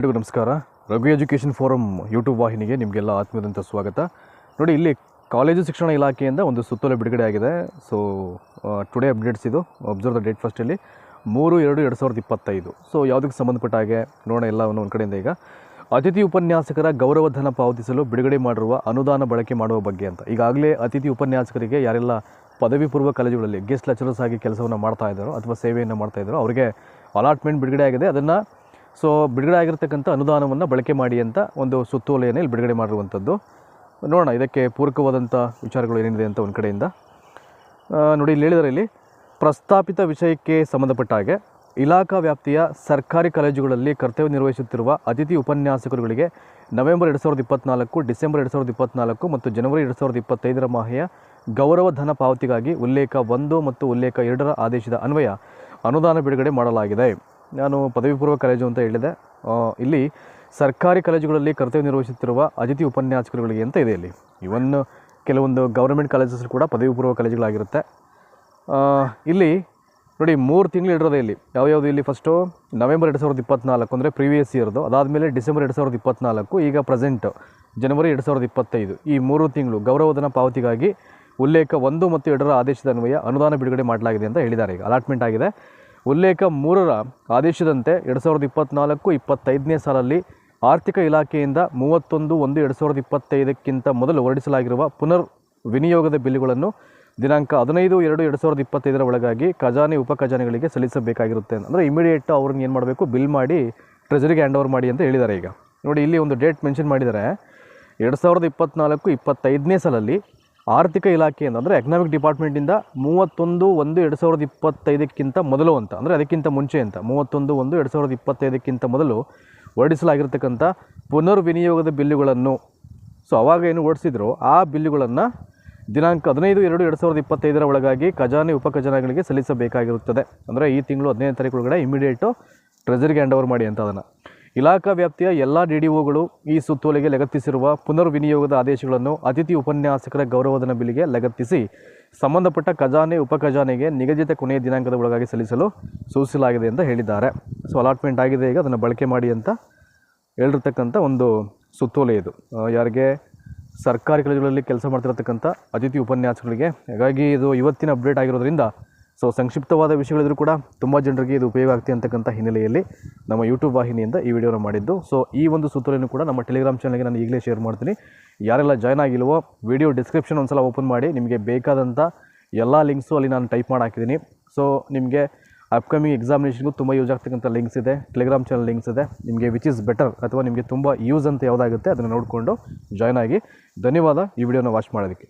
ಎಲ್ರಿಗೂ ನಮಸ್ಕಾರ. Raghu education forum YouTube ವಾಹಿನಿಗೆ ನಿಮಗೆಲ್ಲ ಆತ್ಮೀಯದಂಥ ಸ್ವಾಗತ. ನೋಡಿ, ಇಲ್ಲಿ ಕಾಲೇಜು ಶಿಕ್ಷಣ ಇಲಾಖೆಯಿಂದ ಒಂದು ಸುತ್ತೋಲೆ ಬಿಡುಗಡೆ ಆಗಿದೆ. ಸೊ ಟುಡೇ ಅಪ್ಡೇಟ್ಸ್ ಇದು. ಅಬ್ಸರ್ವ್ ದ ಡೇಟ್ ಫಸ್ಟಲ್ಲಿ ಮೂರು, ಎರಡು ಎರಡು ಸಾವಿರದ ಇಪ್ಪತ್ತೈದು. ಸೊ ಯಾವುದಕ್ಕೆ ಸಂಬಂಧಪಟ್ಟ ಹಾಗೆ ನೋಡೋಣ ಎಲ್ಲವನ್ನು ಒಂದು ಕಡೆಯಿಂದ ಈಗ. ಅತಿಥಿ ಉಪನ್ಯಾಸಕರ ಗೌರವಧನ ಪಾವತಿಸಲು ಬಿಡುಗಡೆ ಮಾಡಿರುವ ಅನುದಾನ ಬಳಕೆ ಮಾಡುವ ಬಗ್ಗೆ ಅಂತ. ಈಗಾಗಲೇ ಅತಿಥಿ ಉಪನ್ಯಾಸಕರಿಗೆ ಯಾರೆಲ್ಲ ಪದವಿ ಪೂರ್ವ ಕಾಲೇಜುಗಳಲ್ಲಿ ಗೆಸ್ಟ್ ಲೆಕ್ಚರರ್ಸ್ ಆಗಿ ಕೆಲಸವನ್ನು ಮಾಡ್ತಾ ಅಥವಾ ಸೇವೆಯನ್ನು ಮಾಡ್ತಾ ಅವರಿಗೆ ಅಲಾಟ್ಮೆಂಟ್ ಬಿಡುಗಡೆ ಆಗಿದೆ. ಅದನ್ನು ಸೊ ಬಿಡುಗಡೆ ಆಗಿರ್ತಕ್ಕಂಥ ಅನುದಾನವನ್ನು ಬಳಕೆ ಮಾಡಿ ಅಂತ ಒಂದು ಸುತ್ತೋಲೆಯನ್ನು ಇಲ್ಲಿ ಬಿಡುಗಡೆ ಮಾಡಿರುವಂಥದ್ದು. ನೋಡೋಣ, ಇದಕ್ಕೆ ಪೂರಕವಾದಂಥ ವಿಚಾರಗಳು ಏನಿದೆ ಅಂತ ಒಂದು ಕಡೆಯಿಂದ. ನೋಡಿ, ಇಲ್ಲಿ ಹೇಳಿದರೆ ಇಲ್ಲಿ, ಪ್ರಸ್ತಾಪಿತ ವಿಷಯಕ್ಕೆ ಸಂಬಂಧಪಟ್ಟ ಹಾಗೆ, ಇಲಾಖಾ ವ್ಯಾಪ್ತಿಯ ಸರ್ಕಾರಿ ಕಾಲೇಜುಗಳಲ್ಲಿ ಕರ್ತವ್ಯ ನಿರ್ವಹಿಸುತ್ತಿರುವ ಅತಿಥಿ ಉಪನ್ಯಾಸಕರುಗಳಿಗೆ ನವೆಂಬರ್ ಎರಡು ಸಾವಿರದ ಇಪ್ಪತ್ನಾಲ್ಕು, ಡಿಸೆಂಬರ್ ಎರಡು ಸಾವಿರದ ಇಪ್ಪತ್ನಾಲ್ಕು ಮತ್ತು ಜನವರಿ ಎರಡು ಸಾವಿರದ ಇಪ್ಪತ್ತೈದರ ಮಾಹೆಯ ಗೌರವ ಧನ ಪಾವತಿಗಾಗಿ ಉಲ್ಲೇಖ ಒಂದು ಮತ್ತು ಉಲ್ಲೇಖ ಎರಡರ ಆದೇಶದ ಅನ್ವಯ ಅನುದಾನ ಬಿಡುಗಡೆ ಮಾಡಲಾಗಿದೆ. ನಾನು ಪದವಿ ಪೂರ್ವ ಕಾಲೇಜು ಅಂತ ಹೇಳಿದೆ. ಇಲ್ಲಿ ಸರ್ಕಾರಿ ಕಾಲೇಜುಗಳಲ್ಲಿ ಕರ್ತವ್ಯ ನಿರ್ವಹಿಸುತ್ತಿರುವ ಅತಿಥಿ ಉಪನ್ಯಾಸಕರುಗಳಿಗೆ ಅಂತ ಇದೆ ಇಲ್ಲಿ. ಇವನ್ ಕೆಲವೊಂದು ಗೌರ್ಮೆಂಟ್ ಕಾಲೇಜಸ್ ಕೂಡ ಪದವಿ ಪೂರ್ವ ಕಾಲೇಜುಗಳಾಗಿರುತ್ತೆ ಇಲ್ಲಿ ನೋಡಿ, ಮೂರು ತಿಂಗಳು ಇಡೋದೆ ಇಲ್ಲಿ. ಯಾವ್ಯಾವುದು ಇಲ್ಲಿ ಫಸ್ಟು ನವೆಂಬರ್ ಎರಡು ಸಾವಿರದ ಇಪ್ಪತ್ನಾಲ್ಕು ಅಂದರೆ ಪ್ರೀವಿಯಸ್ ಇಯರ್ದು ಅದಾದಮೇಲೆ ಡಿಸೆಂಬರ್ ಎರಡು ಸಾವಿರದ ಇಪ್ಪತ್ನಾಲ್ಕು, ಈಗ ಪ್ರೆಸೆಂಟ್ ಜನವರಿ ಎರಡು ಸಾವಿರದ ಇಪ್ಪತ್ತೈದು. ಈ ಮೂರು ತಿಂಗಳು ಗೌರವಧನ ಪಾವತಿಗಾಗಿ ಉಲ್ಲೇಖ ಒಂದು ಮತ್ತು ಎರಡರ ಆದೇಶದ ಅನ್ವಯ ಅನುದಾನ ಬಿಡುಗಡೆ ಮಾಡಲಾಗಿದೆ ಅಂತ ಹೇಳಿದ್ದಾರೆ. ಈಗ ಅಲಾಟ್ಮೆಂಟ್ ಆಗಿದೆ. ಉಲ್ಲೇಖ ಮೂರರ ಆದೇಶದಂತೆ ಎರಡು ಸಾವಿರದ ಇಪ್ಪತ್ನಾಲ್ಕು ಇಪ್ಪತ್ತೈದನೇ ಸಾಲಲ್ಲಿ ಆರ್ಥಿಕ ಇಲಾಖೆಯಿಂದ ಮೂವತ್ತೊಂದು ಒಂದು ಎರಡು ಸಾವಿರದ ಇಪ್ಪತ್ತೈದಕ್ಕಿಂತ ಮೊದಲು ಹೊರಡಿಸಲಾಗಿರುವ ಪುನರ್ ವಿನಿಯೋಗದ ಬಿಲ್ಲುಗಳನ್ನು ದಿನಾಂಕ ಹದಿನೈದು ಎರಡು ಎರಡು ಸಾವಿರದ ಇಪ್ಪತ್ತೈದರ ಒಳಗಾಗಿ ಖಜಾನೆ, ಉಪ ಖಜಾನೆಗಳಿಗೆ ಸಲ್ಲಿಸಬೇಕಾಗಿರುತ್ತೆ. ಅಂದರೆ ಇಮಿಡಿಯೇಟ್ ಅವ್ರನ್ನ ಏನು ಮಾಡಬೇಕು? ಬಿಲ್ ಮಾಡಿ ಟ್ರೆಜರಿಗೆ ಹ್ಯಾಂಡ್ ಓವರ್ ಮಾಡಿ ಅಂತ ಹೇಳಿದ್ದಾರೆ ಈಗ. ನೋಡಿ, ಇಲ್ಲಿ ಒಂದು ಡೇಟ್ ಮೆನ್ಷನ್ ಮಾಡಿದ್ದಾರೆ. ಎರಡು ಸಾವಿರದ ಇಪ್ಪತ್ನಾಲ್ಕು ಇಪ್ಪತ್ತೈದನೇ ಸಾಲಲ್ಲಿ ಆರ್ಥಿಕ ಇಲಾಖೆ ಅಂದರೆ ಎಕನಾಮಿಕ್ ಡಿಪಾರ್ಟ್ಮೆಂಟಿಂದ ಮೂವತ್ತೊಂದು ಒಂದು ಎರಡು ಸಾವಿರದ ಇಪ್ಪತ್ತೈದಕ್ಕಿಂತ ಮೊದಲು ಅಂತ, ಅಂದರೆ ಅದಕ್ಕಿಂತ ಮುಂಚೆ ಅಂತ. ಮೂವತ್ತೊಂದು ಒಂದು ಎರಡು ಸಾವಿರದ ಇಪ್ಪತ್ತೈದಕ್ಕಿಂತ ಮೊದಲು ಹೊರಡಿಸಲಾಗಿರ್ತಕ್ಕಂಥ ಪುನರ್ವಿನಿಯೋಗದ ಬಿಲ್ಲುಗಳನ್ನು, ಸೊ ಅವಾಗ ಏನು ಓಡಿಸಿದ್ರು ಆ ಬಿಲ್ಲುಗಳನ್ನು ದಿನಾಂಕ ಹದಿನೈದು ಎರಡು ಎರಡು ಸಾವಿರದ ಇಪ್ಪತ್ತೈದರ ಒಳಗಾಗಿ ಖಜಾನೆ ಉಪ ಖಜಾನೆಗಳಿಗೆ ಸಲ್ಲಿಸಬೇಕಾಗಿರುತ್ತದೆ. ಅಂದರೆ ಈ ತಿಂಗಳು ಹದಿನೈದು ತಾರೀಕು ಒಳಗಡೆ ಇಮಿಡಿಯೇಟು ಟ್ರೆಜರಿಗೆ ಹ್ಯಾಂಡ್ ಓವರ್ ಮಾಡಿ ಅಂತ ಅದನ್ನು. ಇಲಾಖಾ ವ್ಯಾಪ್ತಿಯ ಎಲ್ಲ ಡಿ ಡಿ ಒಗಳು ಈ ಸುತ್ತೋಲೆಗೆ ಲಗತ್ತಿಸಿರುವ ಪುನರ್ ವಿನಿಯೋಗದ ಆದೇಶಗಳನ್ನು ಅತಿಥಿ ಉಪನ್ಯಾಸಕರ ಗೌರವಧನ ಬಿಲ್ಲಿಗೆ ಲಗತ್ತಿಸಿ, ಸಂಬಂಧಪಟ್ಟ ಖಜಾನೆ, ಉಪ ಖಜಾನೆಗೆ ನಿಗದಿತ ಕೊನೆಯ ದಿನಾಂಕದ ಒಳಗಾಗಿ ಸಲ್ಲಿಸಲು ಸೂಚಿಸಲಾಗಿದೆ ಅಂತ ಹೇಳಿದ್ದಾರೆ. ಸೊ ಅಲಾಟ್ಮೆಂಟ್ ಆಗಿದೆ. ಈಗ ಅದನ್ನು ಬಳಕೆ ಮಾಡಿ ಅಂತ ಹೇಳಿರ್ತಕ್ಕಂಥ ಒಂದು ಸುತ್ತೋಲೆ ಇದು. ಯಾರಿಗೆ ಸರ್ಕಾರಿ ಕಾಲೇಜುಗಳಲ್ಲಿ ಕೆಲಸ ಮಾಡ್ತಿರತಕ್ಕಂಥ ಅತಿಥಿ ಉಪನ್ಯಾಸಕರಿಗೆ, ಹಾಗಾಗಿ ಇದು ಇವತ್ತಿನ ಅಪ್ಡೇಟ್ ಆಗಿರೋದ್ರಿಂದ ಸೊ ಸಂಕ್ಷಿಪ್ತವಾದ ವಿಷಯಗಳಿದ್ರು ಕೂಡ ತುಂಬ ಜನರಿಗೆ ಇದು ಉಪಯೋಗ ಆಗ್ತಿ ಅಂತಕ್ಕಂಥ ಹಿನ್ನೆಲೆಯಲ್ಲಿ ನಮ್ಮ ಯೂಟ್ಯೂಬ್ ವಾಹಿನಿಯಿಂದ ಈ ವಿಡಿಯೋನ ಮಾಡಿದ್ದು. ಸೊ ಈ ಒಂದು ಸುತ್ತೋಲೆಯನ್ನು ಕೂಡ ನಮ್ಮ ಟೆಲಿಗ್ರಾಮ್ ಚಾನಲ್ಗೆ ನಾನು ಈಗಲೇ ಶೇರ್ ಮಾಡ್ತೀನಿ. ಯಾರೆಲ್ಲ ಜಾಯ್ನ್ ಆಗಿಲ್ವೋ ವಿಡಿಯೋ ಡಿಸ್ಕ್ರಿಪ್ಷನ್ ಒಂದ್ಸಲ ಓಪನ್ ಮಾಡಿ, ನಿಮಗೆ ಬೇಕಾದಂಥ ಎಲ್ಲ ಲಿಂಕ್ಸು ಅಲ್ಲಿ ನಾನು ಟೈಪ್ ಮಾಡಿ ಹಾಕಿದ್ದೀನಿ. ಸೊ ನಿಮಗೆ ಅಪ್ಕಮಿಂಗ್ ಎಕ್ಸಾಮಿನೇಷನ್ಗೂ ತುಂಬ ಯೂಸ್ ಆಗ್ತಕ್ಕಂಥ ಲಿಂಕ್ಸ್ ಇದೆ ಟೆಲಿಗ್ರಾಮ್ ಚಾನಲ್ ಲಿಂಕ್ಸ್ ಇದೆ. ನಿಮಗೆ ವಿಚ್ ಇಸ್ ಬೆಟರ್ ಅಥವಾ ನಿಮಗೆ ತುಂಬ ಯೂಸ್ ಅಂತ ಯಾವುದಾಗುತ್ತೆ ಅದನ್ನು ನೋಡಿಕೊಂಡು ಜಾಯ್ನ್ ಆಗಿ. ಧನ್ಯವಾದ, ಈ ವಿಡಿಯೋನ ವಾಚ್ ಮಾಡೋದಕ್ಕೆ